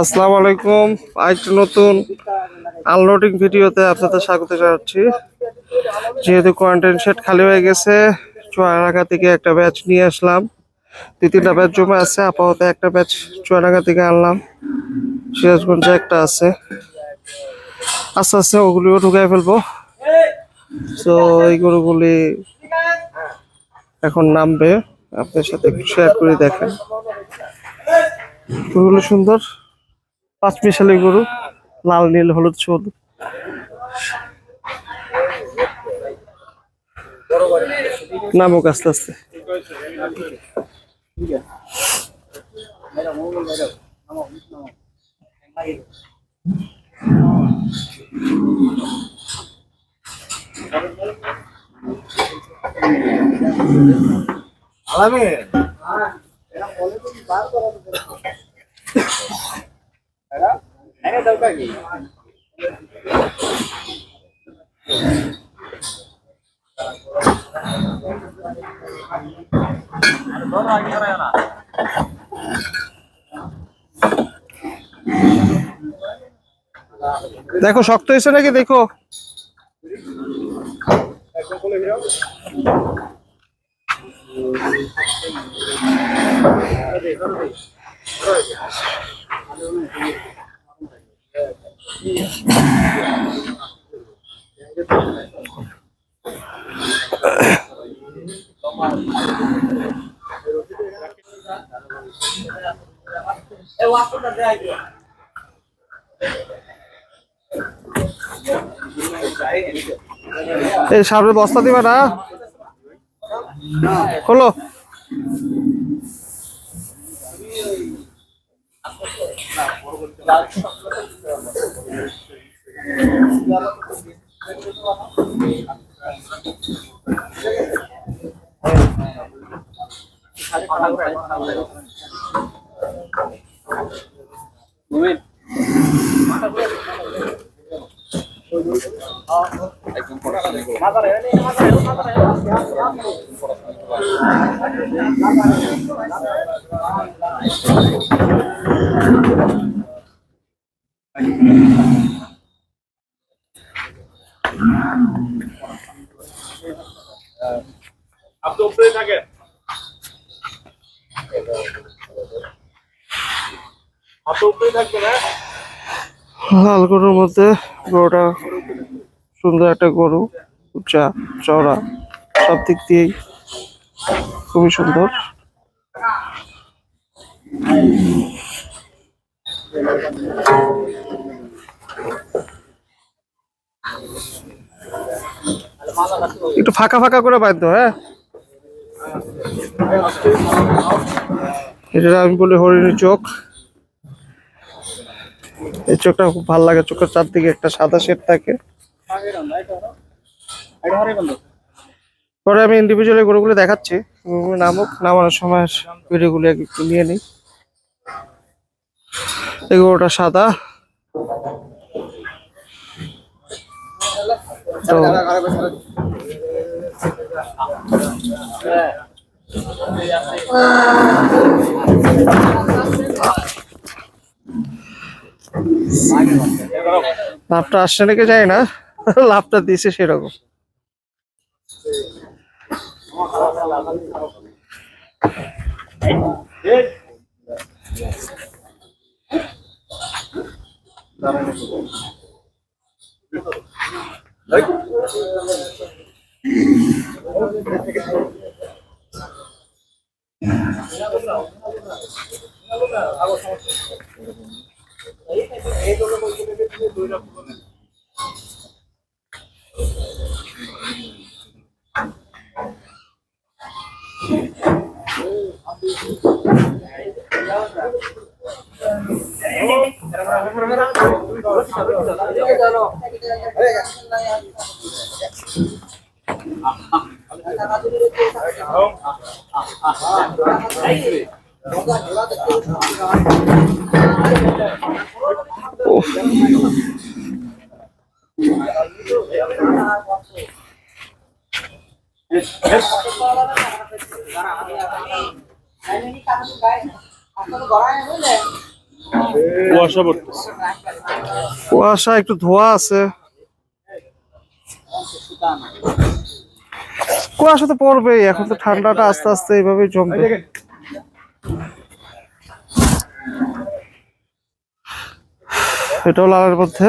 আসসালামু আলাইকুম। আরেকটি নতুন আনলোডিং ভিডিওতে আপনাদের স্বাগত জানাচ্ছি। যেহেতু কোয়ারেন্টাইন সেট খালি হয়ে গেছে চুয়াডাঙ্গা থেকে একটা ব্যাচ নিয়ে আসলাম। দুই, তিনটা ব্যাচ জমে আছে, আপাতত একটা ব্যাচ চুয়াডাঙ্গা থেকে আনলাম। সিরাজগঞ্জে একটা আছে। আস্তে আস্তে ওগুলিও ঢুকাই ফেলব। তো এই গরুগুলি এখন নামবে। আপনার সাথে একটু শেয়ার করে দেখেন। গরুগুলো সুন্দর পাঁচ মিশালি গরু, লাল, নীল, হলুদ, সবুজ। নামুক আস্তে আস্তে দেখো শক্ত হয়েছে নাকি? দেখো। এই সামনে বস্তা দিবে না? খোলো। উপরে থাকেন থাকবেন হ্যাঁ? লাল গরুর মধ্যে গরুটা সুন্দর একটা গরু উঁচা চওড়া সব দিক দিয়েই। খুবই সুন্দর। একটু ফাঁকা ফাঁকা করে বাঁধ হ্যাঁ? এটা আমি বলি হরিণের চোখ। এই চোখটা খুব ভালো লাগে, চোখের চারদিকে একটা সাদা শেড থাকে। পরে আমি ইন্ডিভিজুয়ালি গরুগুলো দেখাচ্ছি। গরুগুলো নামুক, নামানোর সময় ভিডিওগুলো একটু নিয়ে নিই। এই গরুটা সাদা। লাভটা আসছে নাকি জানি না। লাভটা দিছে সেরকম। উফ। কুয়াশা একটু ধোয়া আছে। কুয়াশা তো পড়বেই, এখন তো ঠান্ডাটা আস্তে আস্তে এইভাবে জমবে। এটাও লালের মধ্যে।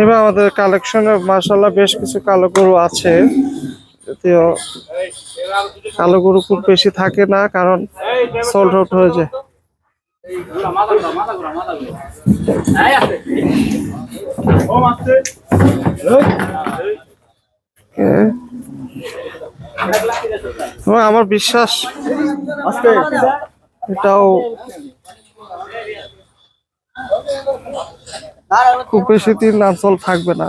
এবার আমাদের কালেকশনে মাশাআল্লাহ বেশ কিছু কালো গরু আছে। যদিও কালো গরু খুব বেশি থাকে না, কারণ সোল্ড আউট হয়ে যায়। আমার বিশ্বাস, এটাও খুব বেশি দিন আঞ্চল থাকবে না।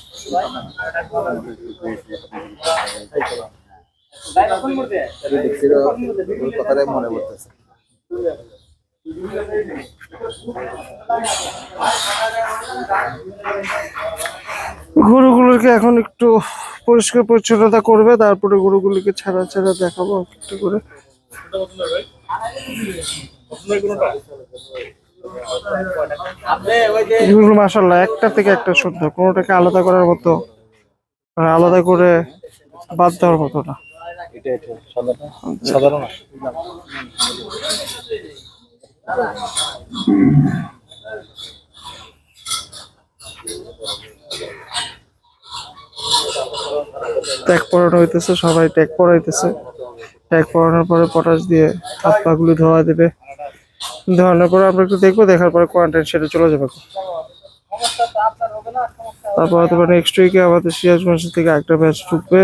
কথাটাই মনে গরুগুলোকে এখন একটু পরিষ্কার পরিচ্ছন্নতা করবে, তারপরে গরুগুলোকে ছাড়া ছাড়া দেখাবো, একটু করে। এগুলো মাসাল্লাহ একটা থেকে একটা সুন্দর কোনোটাকে আলাদা করার মতো আলাদা করে বাদ দেওয়ার মতো না। ট্যাগ পরানো হইতেছে সবাই ট্যাগ পরাইতেছে। ট্যাগ পরানোর পরে পটাশ দিয়ে হাত পা গুলি ধোয়া দেবে। ধোয়ানোর পরে আমরা একটু দেখব, দেখার পরে কোয়ারেন্টাইন সেটা চলে যাবে। তারপর হয়তো নেক্সট উইকে আমাদের সিরাজগঞ্জ থেকে একটা ব্যাচ ঢুকবে।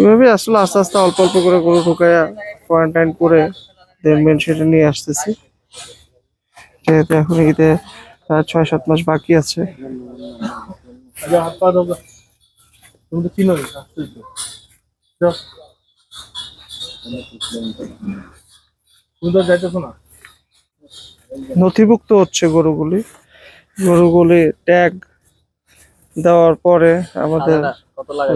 এভাবে আসলে আস্তে আস্তে অল্প অল্প করে গরু ঢুকাইয়া কোয়ারেন্টাইন করে দেখবেন সেটা নিয়ে আসতেছি। যেহেতু এখন আর ছয় সাত মাস বাকি আছে চিনো না, আসতেই তো। যাও। তুমি তো যাইতেছো না? নথিভুক্ত হচ্ছে গরুগুলি। গরুগুলি ট্যাগ দেওয়ার পরে আমাদের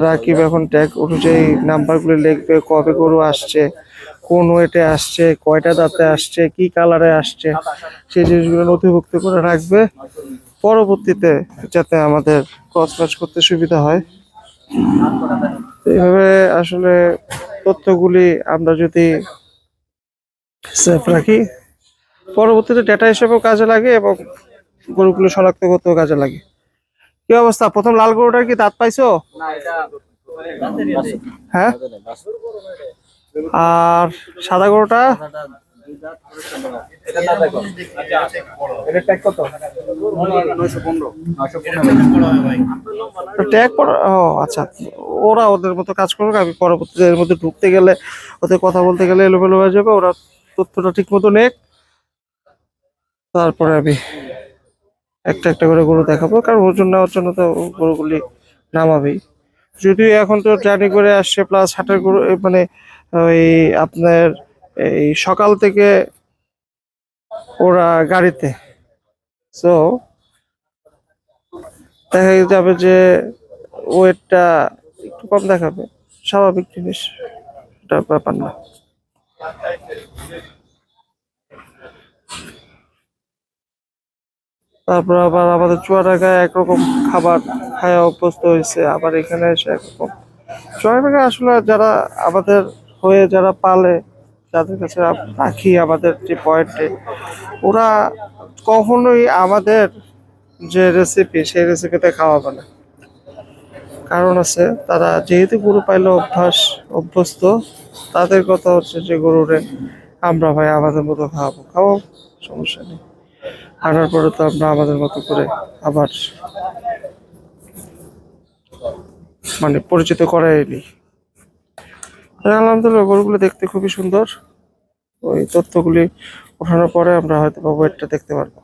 রাকিব এখন ট্যাগ অনুযায়ী নাম্বারগুলি লিখবে কবে গরু আসছে কোন ওয়েটে আসছে কয়টা দাঁতে আসছে কি কালারে আসছে সেই জিনিসগুলো নথিভুক্ত করে রাখবে। পরবর্তীতে যাতে আমাদের ক্রস ম্যাচ করতে সুবিধা হয়। এইভাবে আসলে তথ্যগুলি আমরা যদি সেফ রাখি। পরবর্তীতে ডেটা হিসেবেও কাজে লাগে এবং গরুগুলো শনাক্ত করতেও কাজে লাগে। কি অবস্থা? প্রথম লাল গরুটার কি দাঁত পাইছো? হ্যাঁ? আর সাদা গরুটা? ট্যাগ ও আচ্ছা। ওরা ওদের মতো কাজ করবে আমি পরবর্তীতে এর মধ্যে ঢুকতে গেলে, ওদের কথা বলতে গেলে এলোমেলো হয়ে যাবে, ওরা তথ্যটা ঠিক মতো নেক। তারপরে আমি একটা একটা করে গরু দেখাবো, কারণ ওজন নেওয়ার জন্য তো গরুগুলি নামাবেই যদিও এখন তো জার্নি করে আসছে প্লাস হাটের গরু মানে ওই আপনার এই সকাল থেকে ওরা গাড়িতে। সো দেখা যাবে যে ওয়েটটা একটু কম দেখাবে, স্বাভাবিক জিনিস, এটা ব্যাপার না। তারপর আবার আমাদের চুয়াডাঙ্গায় একরকম খাবার খায় অভ্যস্ত হয়েছে, আবার এখানে এসে একরকম। চুয়াডাঙ্গা আসলে যারা আমাদের হয়ে যারা পালে যাদের কাছে রাখি আমাদের যে পয়েন্টে ওরা কখনোই আমাদের যে রেসিপি সেই রেসিপিতে খাওয়াবে না। কারণ আছে, তারা যেহেতু গরু পাইলে অভ্যাস, অভ্যস্ত, তাদের কথা হচ্ছে যে গরুরে আমরা ভাই আমাদের মতো খাওয়াবো। খাওয়াবো সমস্যা নেই। আনার পরে তো আমরা আমাদের মতো করে আবার মানে পরিচিত করাই নিই। আলহামদুলিল্লাহ, গরুগুলো দেখতে খুবই সুন্দর। ওই তথ্যগুলি ওঠানোর পরে আমরা হয়তো বা ওয়েটটা দেখতে পারব।